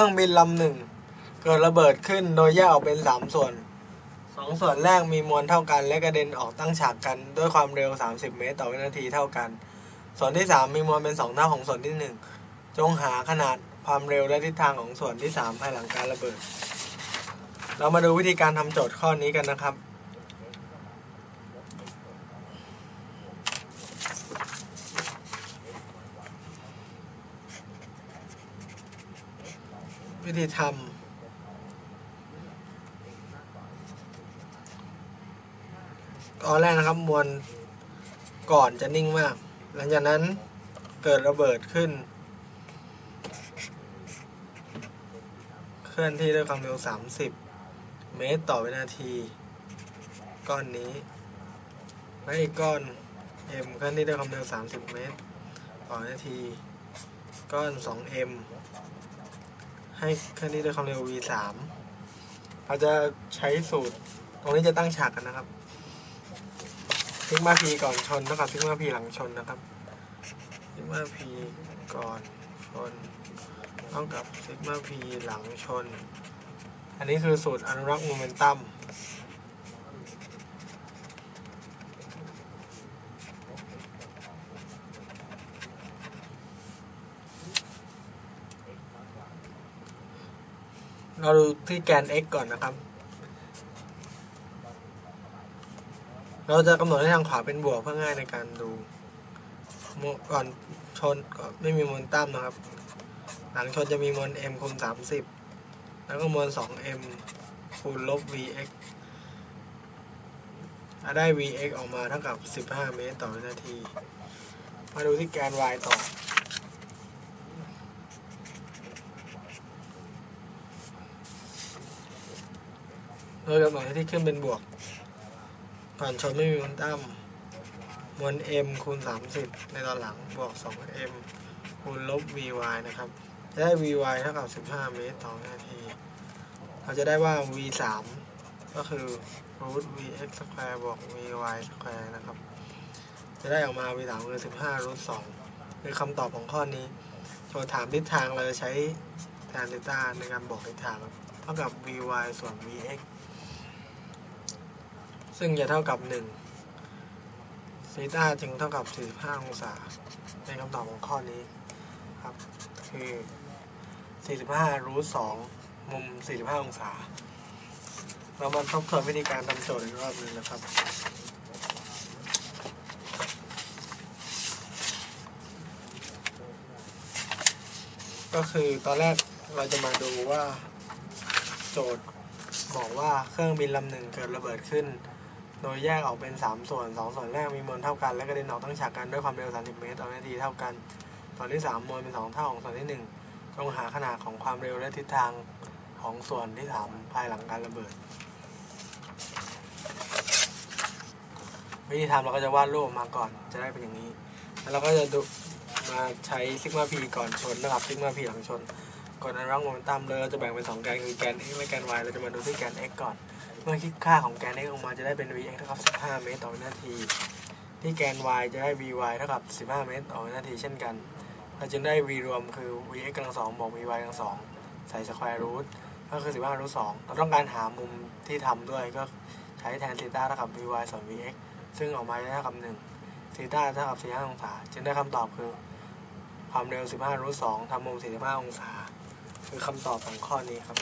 ครื่องบินลำหนึ่ง เกิดระเบิดขึ้นโดยแยกออกเป็นสามส่วนสองส่วนแรกมีมวลเท่ากัน และกระเด็นออกตั้งฉากกันด้วยความเร็ว 30 เมตรต่อวินาทีเท่ากัน ส่วนที่ 3 มีมวลเป็นสองเท่าของส่วนที่ 1 จงหาขนาดความเร็วและทิศทางของส่วนที่ 3 ภายหลังการระเบิด เรามาดูวิธีการทำโจทย์ข้อนี้กันนะครับ วิธีทำตอนแรกนะครับมวลก่อนจะนิ่งมาก หลังจากนั้นเกิดระเบิดขึ้น เคลื่อนที่ด้วยความเร็ว 30 เมตรต่อวินาที ก้อนนี้และอีกก้อน m เคลื่อนที่ด้วยความเร็ว 30 เมตร ต่อวินาที ก้อน 2m ให้เครื่อนที่ด้วยความเร็ว v 3เราจะใช้สูตร ตรงนี้จะตั้งฉากกันนะครับซิกมาพีก่อนชนเท่ากับซิกมาพีหลังชนนะครับซิกมาพีก่อนชนเท่ากับซิกมาพีหลังชน อันนี้คือสูตรอนุรักษ์โมเมนตัม เราดูที่แกน x ก่อนนะครับ เราจะกำหนดให้ทางขวาเป็นบวกเพื่อง่ายในการดู ก่อนชนก็ไม่มีมเมนตัมนะครับ หลังชนจะมีมวล m คูณ30 แล้วก็มวล 2m คูณลบ vx ได้ vx ออกมาเท่ากับ 15 เมตรต่อวินาที มาดูที่แกน y ต่อ โดยกำหนดให้ที่ขึ้นเป็นบวกก่อนชนไม่มีมวลตั้มมวล m คูณ 30 ในตอนหลังบวก 2m คูณลบ vy นะครับจะได้ vy เท่ากับ 15 เมตรต่อวินาที เราจะได้ว่า v 3ก็คือ root vx square บวก vy square นะครับ จะได้ออกมา v 3คือ 15 root 2คือคำตอบของข้อนี้โจทย์ถามทิศทางเราจะใช้แทน θ ในการบอกทิศทางครับเท่ากับ vy ส่วน vx ซึ่งจะเท่ากับ1ซีตาจึงเท่ากับ45องศา ในคำตอบของข้อนี้ครับ คือ 45รูท2มุม 45 องศา เรามาทบทวนวิธีการทำโจทย์อีกรอบหนึงนะครับก็คือตอนแรกเราจะมาดูว่า โจทย์บอกว่าเครื่องบินลำหนึ่งเกิดระเบิดขึ้น โดยแยกออกเป็น 3 ส่วน 2 ส่วนแรกมีมวลเท่ากัน และกระเด็นออกตั้งฉากกันด้วยความเร็ว 30 เมตรต่อวินาทีเท่ากัน ส่วนที่ 3 มวลเป็น 2 เท่าของส่วนที่ 1 จงหาขนาดของความเร็วและทิศทางของส่วนที่ 3 ภายหลังการระเบิด วิธีทำเราก็จะวาดรูปมาก่อนจะได้เป็นอย่างนี้ แล้วเราก็จะดูมาใช้ซิกมา p ก่อนชนนะครับซิกมา p หลังชน ก่อนอนุรักษ์โมเมนตัมเลยเราจะแบ่งเป็นสองแกนคือแกน x และแกน y เราจะมาดูที่แกน x ก่อน เมื่อคิดค่าของแกน x ออกมาจะได้เป็น vx เท่ากับ 15 เมตรต่อวินาที ที่แกน y จะได้ vy เท่ากับ 15 เมตรต่อวินาทีเช่นกัน เราจึงได้ v รวมคือ vx กำลังสองบวก vy กำลังสองใส่สแควร์รูทก็คือ 15รูทสองเราต้องการหามุมที่ทำด้วยก็ใช้แทน θ เท่ากับ vy ส่วน vx ซึ่งออกมาจะเท่ากับ1 θ เท่ากับ45องศา จึงได้คำตอบคือความเร็ว 15รูทสองทำมุม45องศา คือคำตอบของข้อนี้ครับ